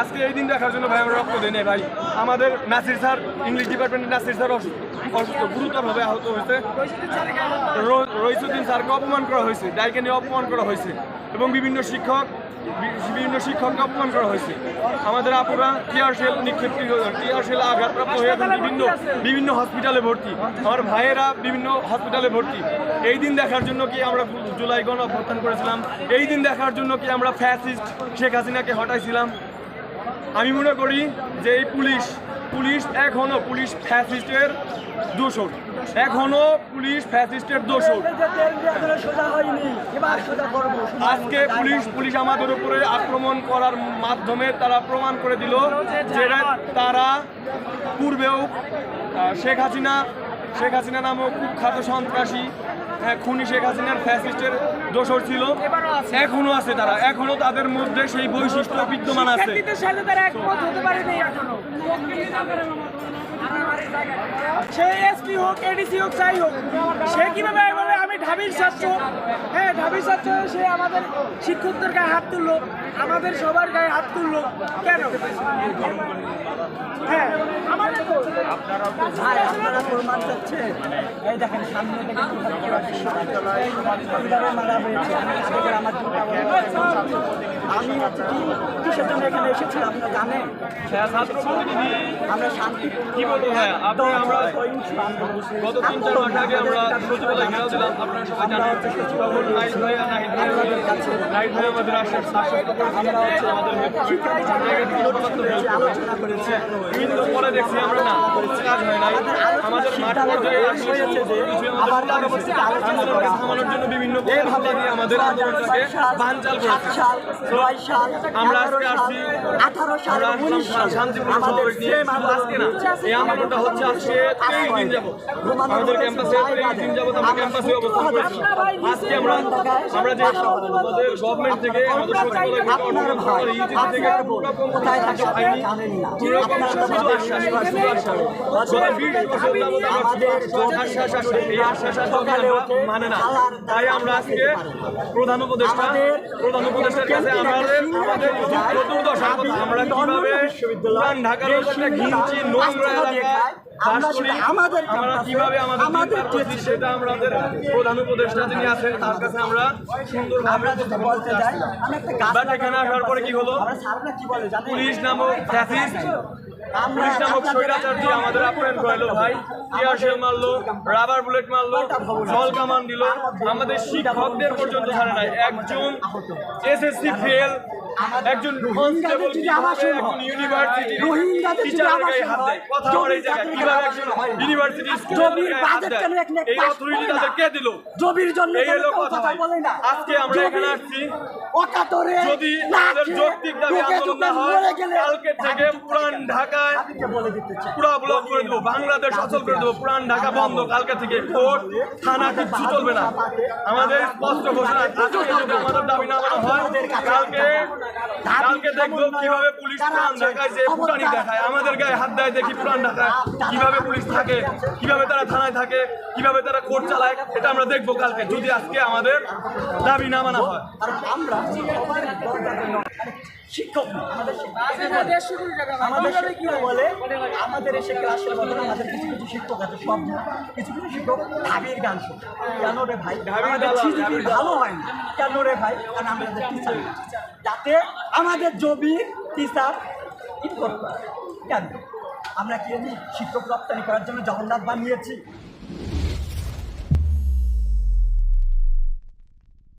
আজকে এই দিন দেখার জন্য ভাই আমরা রক্ত নাই ভাই। আমাদের নাসির স্যার, ইংলিশ ডিপার্টমেন্টের নাসির স্যার অসুস্থ গুরুতরভাবে আহত হয়েছে। রইসুদ্দিন স্যারকে অপমান করা হয়েছে, ডাইকে নিয়ে অপমান করা হয়েছে। এবং বিভিন্ন শিক্ষক বিভিন্ন শিক্ষককে অপমান করা হয়েছে। আমাদের আপুরা টিয়ার সেল নিক্ষেপ টিয়ার সেল আঘাতপ্রাপ্ত হয়ে এখন বিভিন্ন বিভিন্ন হসপিটালে ভর্তি। আমার ভাইয়েরা বিভিন্ন হসপিটালে ভর্তি। এই দিন দেখার জন্য কি আমরা জুলাই গণ অভ্যর্থন করেছিলাম? এই দিন দেখার জন্য কি আমরা ফ্যাসিস্ট শেখ হাসিনাকে হটাইছিলাম? আমি মনে করি যে এই পুলিশ পুলিশ এখনও পুলিশ ফ্যাসিস্টের দোষর। এখনও পুলিশ ফ্যাসিস্টের দোষর। আজকে পুলিশ পুলিশ আমাদের উপরে আক্রমণ করার মাধ্যমে তারা প্রমাণ করে দিল যে তারা পূর্বেও শেখ হাসিনা শেখ হাসিনা নামক কুখ্যাত সন্ত্রাসী হ্যাঁ, খুনি শেখ হাসিনার ফ্যাসিস্টের দোষর ছিল। এখনও আছে তারা। এখনও তাদের মধ্যে সেই বৈশিষ্ট্য বিদ্যমান আছে। সে এসপি হোক, এডিসি হোক, যাই হোক, সে কীভাবে বলে আমি ঢাবির ছাত্র হ্যাঁ ঢাবির ছাত্র সে আমাদের শিক্ষকদের গায়ে হাত তুললো, আমাদের সবার গায়ে হাত তুললো। কেন? হ্যাঁ আপনারা প্রমাণ চাচ্ছেন এই দেখেন সামনে থেকে ত্রিপুরা মারা হয়েছে। আমি আমার। আমি হচ্ছে কিসের জন্য এখানে এসেছি আপনারা জানেন। আমরা শান্তি কি বলব আপনি আমরা গত তিন চার মাস আগে আমরা সচিবালয় ঘেরাও দিলাম আপনারা সবাই জানেন। নাইট ভাই আর নাহিদ নাইট ভাই আমাদের আসার শাসক আমরা হচ্ছে আমাদের। আলোচনা করেছি। কিন্তু পরে দেখছি আমরা না। কাজ হয় নাই। আমাদের মাঠ পর্যায়ে হয়েছে যে আবার আলোচনা থামানোর জন্য বিভিন্ন এইভাবে আমাদের আন্দোলনটাকে বানচাল করেছে সাল ছয় সাল আমরা আজকে আসছি আঠারো সাল উনিশ সাল। শান্তিপূর্ণ সমাবেশ নিয়ে আজকে না এই আন্দোলনটা হচ্ছে আজকে তেইশ দিন যাব আমাদের ক্যাম্পাসে তেইশ দিন যাব আমরা ক্যাম্পাসে অবস্থান করেছি আজকে আমরা আমরা যে আমাদের গভর্নমেন্ট থেকে আমাদের সচিবালয় থেকে বোন। পুরোরকম কোথায় থাকে কিছু আপনারা পাইনি জানেন না। আপনারা তো আশ্বাস আশ্বাস মানে না। তাই আমরা আজকে প্রধান উপদেষ্টা প্রধান উপদেষ্টার কাছে আমাদের আমাদের চতুর্দশার আমরা কীভাবে পুরান ঢাকার একটা ঘিঞ্চি নোংরা এলাকায় আমাদের কীভাবে আমাদের আমাদের দিন পার করছি সেটা আমাদের প্রধান উপদেষ্টা যিনি আছেন তার কাছে আমরা সুন্দরভাবে আমরা বলতে যাই আমরা একটা গাছ বাট এখানে আসার পরে কি হলো? পুলিশ নামক পুলিশ নামক আপনাদের আমাদের আপ্যায়ন করাইলো ভাই টিয়ার মারলো রাবার বুলেট মারলো জল কামান দিল। আমাদের শিক্ষকদের পর্যন্ত ছাড়ে নাই। একজন এসএসসি ফেল একজন কনস্টেবল ইউনিভার্সিটি রোহিঙ্গাদের যদি টিচারের গায়ে হাত দেয়। কথা বলে এই জায়গায়। জমির কীভাবে আবাসন একজন। ইউনিভার্সিটি জমির বাজেট কেন এক নেক পাস করে কে দিল? জমির জন্য কেন কথা কথা বলে না? আজকে আমরা এখানে আসছি। অকাতরে যদি আমাদের যৌক্তিক দাবি আন্দোলন না হয় কালকে থেকে ঢাকায় পুরা ব্লক করে দেবো বাংলাদেশ অচল করে দেবো পুরান ঢাকা বন্ধ কালকে থেকে কোর্ট থানা কিচ্ছু চলবে না। আমাদের স্পষ্ট ঘোষণা যদি আমাদের দাবি না মানা হয় কালকে কালকে দেখব কীভাবে পুলিশ পুরান ঢাকায় যে পুরানি দেখায়। আমাদের গায়ে হাত দেয় দেখি পুরান ঢাকায় কীভাবে পুলিশ থাকে কীভাবে তারা থানায় থাকে কীভাবে তারা কোর্ট চালায় এটা আমরা দেখব কালকে যদি আজকে আমাদের দাবি না মানা হয়। আমরা শিক্ষক না, আমাদের শিক্ষক। বলে আমাদের এসে ক্লাসের বদলে আমাদের কিছু কিছু শিক্ষক আছে সব কিছু কিছু শিক্ষক ঢাবির গান শোনে। কেন রে ভাই? আমাদের সিজিপি ভালো হয় না। কেন রে ভাই? কারণ আমাদের টিচার যাতে আমাদের জবি টিচার করতে পারে। কেন? আমরা কি এমনি শিক্ষক রপ্তানি করার জন্য জগন্নাথ বানিয়েছি?